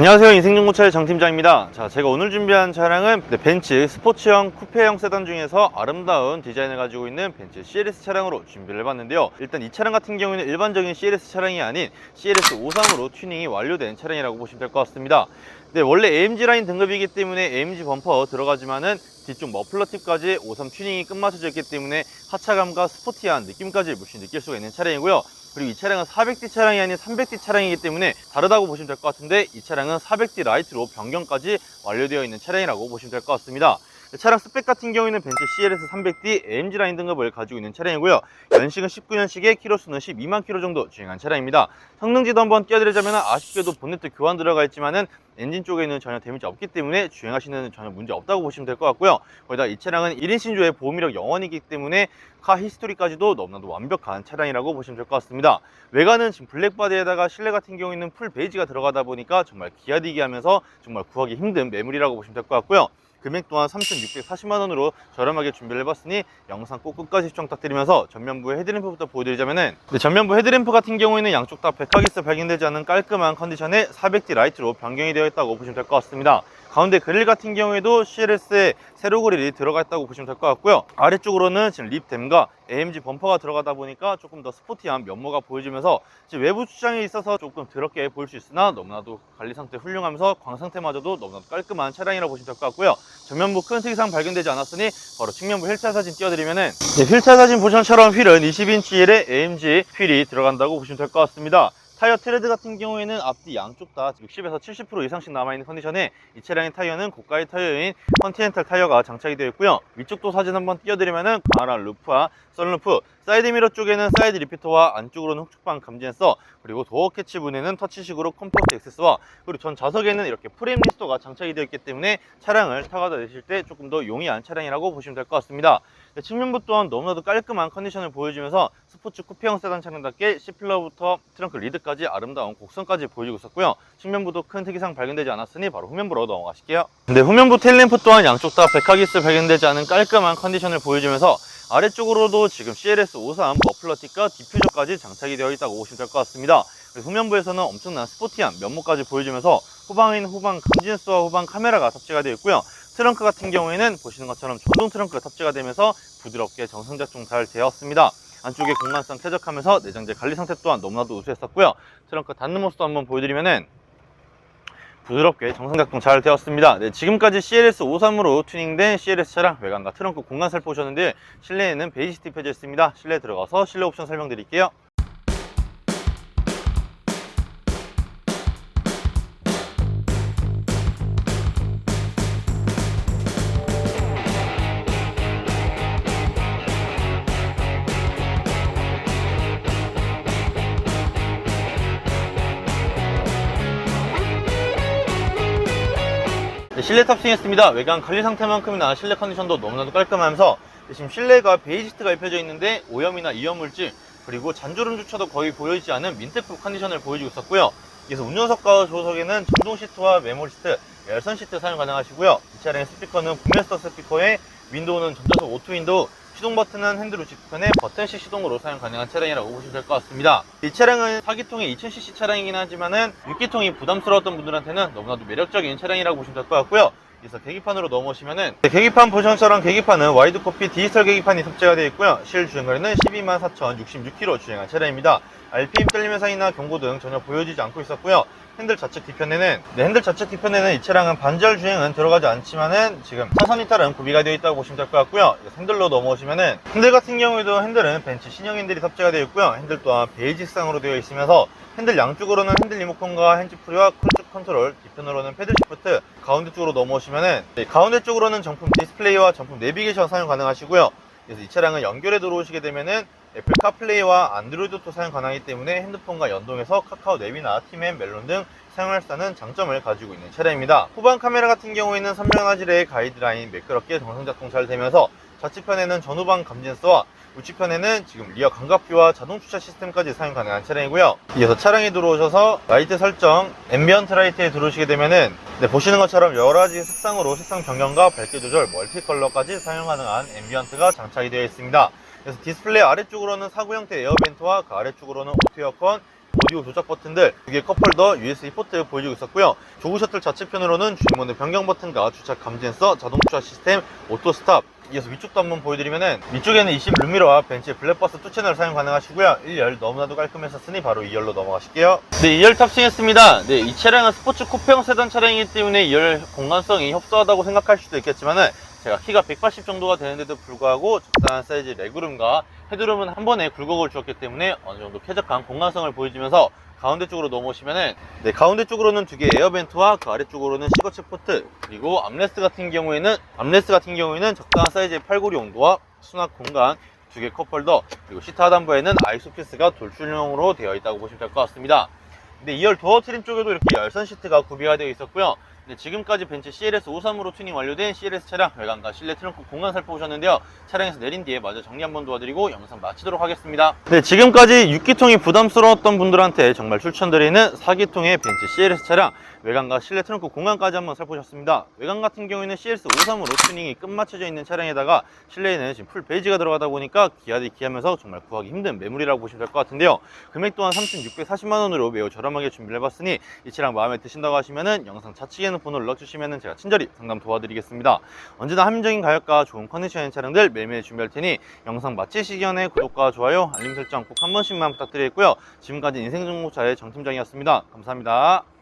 안녕하세요. 인생정보차의 장팀장입니다. 자 제가 오늘 준비한 차량은 네, 벤츠 스포츠형 쿠페형 세단 중에서 아름다운 디자인을 가지고 있는 벤츠 CLS 차량으로 준비를 해봤는데요. 일단 이 차량 같은 경우에는 일반적인 CLS 차량이 아닌 CLS 53으로 튜닝이 완료된 차량이라고 보시면 될 것 같습니다. 네, 원래 AMG 라인 등급이기 때문에 AMG 범퍼 들어가지만은 뒤쪽 머플러 팁까지 53 튜닝이 끝마쳐져 있기 때문에 하차감과 스포티한 느낌까지 물씬 느낄 수가 있는 차량이고요 그리고 이 차량은 400D 차량이 아닌 300D 차량이기 때문에 다르다고 보시면 될 것 같은데 이 차량은 400D 라이트로 변경까지 완료되어 있는 차량이라고 보시면 될 것 같습니다. 차량 스펙 같은 경우에는 벤츠 CLS 300D AMG 라인 등급을 가지고 있는 차량이고요. 연식은 19년식에 키로수는 12만 키로 정도 주행한 차량입니다. 성능지도 한번 띄워드리자면 아쉽게도 본네트 교환 들어가 있지만은 엔진 쪽에는 전혀 데미지 없기 때문에 주행하시는 전혀 문제 없다고 보시면 될 것 같고요. 거기다 이 차량은 1인 신조의 보험이력 0원이기 때문에 카 히스토리까지도 너무나도 완벽한 차량이라고 보시면 될 것 같습니다. 외관은 지금 블랙바디에다가 실내 같은 경우에는 풀 베이지가 들어가다 보니까 정말 기아디게 하면서 정말 구하기 힘든 매물이라고 보시면 될 것 같고요. 금액 또한 3,640만 원으로 저렴하게 준비를 해봤으니 영상 꼭 끝까지 시청 부탁드리면서 전면부 헤드램프부터 보여드리자면은 네, 전면부 헤드램프 같은 경우에는 양쪽 다 백화기스 발견되지 않은 깔끔한 컨디션의 400D 라이트로 변경이 되어 있다고 보시면 될 것 같습니다. 가운데 그릴 같은 경우에도 CLS에 세로 그릴이 들어가 있다고 보시면 될 것 같고요. 아래쪽으로는 지금 립댐과 AMG 범퍼가 들어가다 보니까 조금 더 스포티한 면모가 보여지면서 외부 추장에 있어서 조금 더럽게 보일 수 있으나 너무나도 관리 상태 훌륭하면서 광 상태마저도 너무나도 깔끔한 차량이라고 보시면 될 것 같고요. 전면부 큰 특이사항 발견되지 않았으니 바로 측면부 휠차 사진 띄워드리면은 네, 휠차 사진 보션처럼 휠은 20인치 의 AMG 휠이 들어간다고 보시면 될 것 같습니다. 타이어 트레드 같은 경우에는 앞뒤 양쪽 다 60에서 70% 이상씩 남아있는 컨디션에 이 차량의 타이어는 고가의 타이어인 컨티넨탈 타이어가 장착이 되어 있고요. 위쪽도 사진 한번 띄워드리면은 강한 루프와 썬루프, 사이드미러 쪽에는 사이드 리피터와 안쪽으로는 흑축방 감지 센서 그리고 도어 캐치 부분에는 터치식으로 컴포트 액세스와 그리고 전 좌석에는 이렇게 프레임 리스터가 장착이 되어 있기 때문에 차량을 타가다 내실 때 조금 더 용이한 차량이라고 보시면 될 것 같습니다. 네, 측면부 또한 너무나도 깔끔한 컨디션을 보여주면서 스포츠 쿠페형 세단 차량답게 C필러부터 트렁크 리드까지 아름다운 곡선까지 보여주고 있었고요. 측면부도 큰 특이사항 발견되지 않았으니 바로 후면부로 넘어가실게요. 근데 후면부 테일램프 또한 양쪽 다 백화기스 발견되지 않은 깔끔한 컨디션을 보여주면서 아래쪽으로도 지금 CLS 53 머플러 틱과 디퓨저까지 장착이 되어 있다고 보시면 될 것 같습니다. 그래서 후면부에서는 엄청난 스포티한 면모까지 보여주면서 있는 후방 감진수와 후방 카메라가 탑재가 되어 있고요. 트렁크 같은 경우에는 보시는 것처럼 전동 트렁크가 탑재가 되면서 부드럽게 정상 작동 잘 되었습니다. 안쪽에 공간성 쾌적하면서 내장재 관리 상태 또한 너무나도 우수했었고요. 트렁크 닫는 모습도 한번 보여드리면은 부드럽게 정상 작동 잘 되었습니다. 네, 지금까지 CLS 53으로 튜닝된 CLS 차량 외관과 트렁크 공간 살펴보셨는데 실내에는 베이지 있습니다. 실내 들어가서 실내 옵션 설명드릴게요. 네, 실내 탑승했습니다. 외관 관리 상태만큼이나 실내 컨디션도 너무나도 깔끔하면서 네, 지금 실내가 베이지스트가 입혀져 있는데 오염이나 이염물질 그리고 잔주름조차도 거의 보여지지 않은 민트급 컨디션을 보여주고 있었고요. 그래서 운전석과 조석에는 전동 시트와 메모리 시트, 열선 시트 사용 가능하시고요. 이 차량의 스피커는 북메스터 스피커에 윈도우는 전자석 오토 윈도우, 시동 버튼은 핸들 우측 편에 버튼식 시동으로 사용 가능한 차량이라고 보시면 될 것 같습니다. 이 차량은 4기통의 2000cc 차량이긴 하지만은 6기통이 부담스러웠던 분들한테는 너무나도 매력적인 차량이라고 보시면 될 것 같고요. 그래서 계기판으로 넘어오시면은 네, 계기판 보션처럼 계기판은 와이드 코피 디지털 계기판이 탑재가 되어 있고요. 실 주행거리는 124,066km 주행한 차량입니다. RPM 떨림 현상이나 경고 등 전혀 보여지지 않고 있었고요. 핸들 좌측 뒤편에는 네, 핸들 좌측 뒤편에는 이 차량은 반절 주행은 들어가지 않지만은 지금 차선 이탈은 구비가 되어 있다고 보시면 될 것 같고요. 핸들로 넘어오시면은 핸들 같은 경우에도 핸들은 벤츠 신형 핸들이 탑재가 되어 있고요. 핸들 또한 베이지상으로 되어 있으면서 핸들 양쪽으로는 핸들 리모컨과 핸즈 프리와 크루즈 컨트롤, 뒤편으로는 패들 시프트, 가운데 쪽으로 넘어오시면은 네, 가운데 쪽으로는 정품 디스플레이와 정품 내비게이션 사용 가능하시고요. 그래서 이 차량을 연결해 들어오시게 되면은 애플 카플레이와 안드로이드 오토 사용 가능하기 때문에 핸드폰과 연동해서 카카오 앱이나 팀앤 멜론 등 사용할 수 있는 장점을 가지고 있는 차량입니다. 후방 카메라 같은 경우에는 선명 화질의 가이드라인 매끄럽게 정상 작동 잘 되면서 좌측편에는 전후방 감진서와 우측편에는 지금 리어 광각뷰와 자동 주차 시스템까지 사용 가능한 차량이고요. 이어서 차량에 들어오셔서 라이트 설정, 앰비언트 라이트에 들어오시게 되면은 네, 보시는 것처럼 여러 가지 색상으로 색상 변경과 밝기 조절, 멀티 컬러까지 사용 가능한 앰비언트가 장착이 되어 있습니다. 그래서 디스플레이 아래쪽으로는 사구 형태 에어벤트와 그 아래쪽으로는 오토 에어컨, 오디오 조작 버튼들, 두개 컵홀더, USB 포트 보여주고 있었고요. 조그 셔틀 좌측편으로는 주행모드 변경 버튼과 주차 감지 센서, 자동 주차 시스템, 오토 스탑, 이어서 위쪽도 한번 보여드리면은 위쪽에는 20 룸미러와 벤츠 블랙버스 2채널 사용 가능하시고요. 1열 너무나도 깔끔했었으니 바로 2열로 넘어가실게요. 네 2열 탑승했습니다. 네 이 차량은 스포츠 쿠페형 세단 차량이기 때문에 2열 공간성이 협소하다고 생각할 수도 있겠지만은 제가 키가 180 정도가 되는데도 불구하고 적당한 사이즈 레그룸과 헤드룸은 한 번에 굴곡을 주었기 때문에 어느 정도 쾌적한 공간성을 보여주면서 가운데 쪽으로 넘어오시면은 네 가운데 쪽으로는 두 개의 에어벤트와 그 아래쪽으로는 시거체 포트 그리고 암레스트 같은 경우에는 암레스트 같은 경우에는 적당한 사이즈의 팔고리 용도와 수납 공간 두 개 컵홀더 그리고 시트 하단부에는 아이소피스가 돌출형으로 되어 있다고 보시면 될 것 같습니다. 근데 2열 도어 트림 쪽에도 이렇게 열선 시트가 구비가 되어 있었고요. 네, 지금까지 벤츠 CLS 53으로 튜닝 완료된 CLS 차량 외관과 실내 트렁크 공간 살펴보셨는데요. 차량에서 내린 뒤에 마저 정리 한번 도와드리고 영상 마치도록 하겠습니다. 네, 지금까지 6기통이 부담스러웠던 분들한테 정말 추천드리는 4기통의 벤츠 CLS 차량 외관과 실내 트렁크 공간까지 한번 살펴보셨습니다. 외관 같은 경우에는 CS 53으로 튜닝이 끝마쳐져 있는 차량에다가 실내에는 지금 풀 베이지가 들어가다 보니까 기아디 기하면서 정말 구하기 힘든 매물이라고 보시면 될 것 같은데요. 금액 또한 3,640만 원으로 매우 저렴하게 준비를 해봤으니 이 차량 마음에 드신다고 하시면은 영상 좌측에 는 번호 연락 주시면은 제가 친절히 상담 도와드리겠습니다. 언제나 합리적인 가격과 좋은 컨디션의 차량들 매매에 준비할 테니 영상 마치시기 전에 구독과 좋아요, 알림 설정 꼭 한 번씩만 부탁드리겠고요. 지금까지 인생정보차의 정팀장이었습니다. 감사합니다.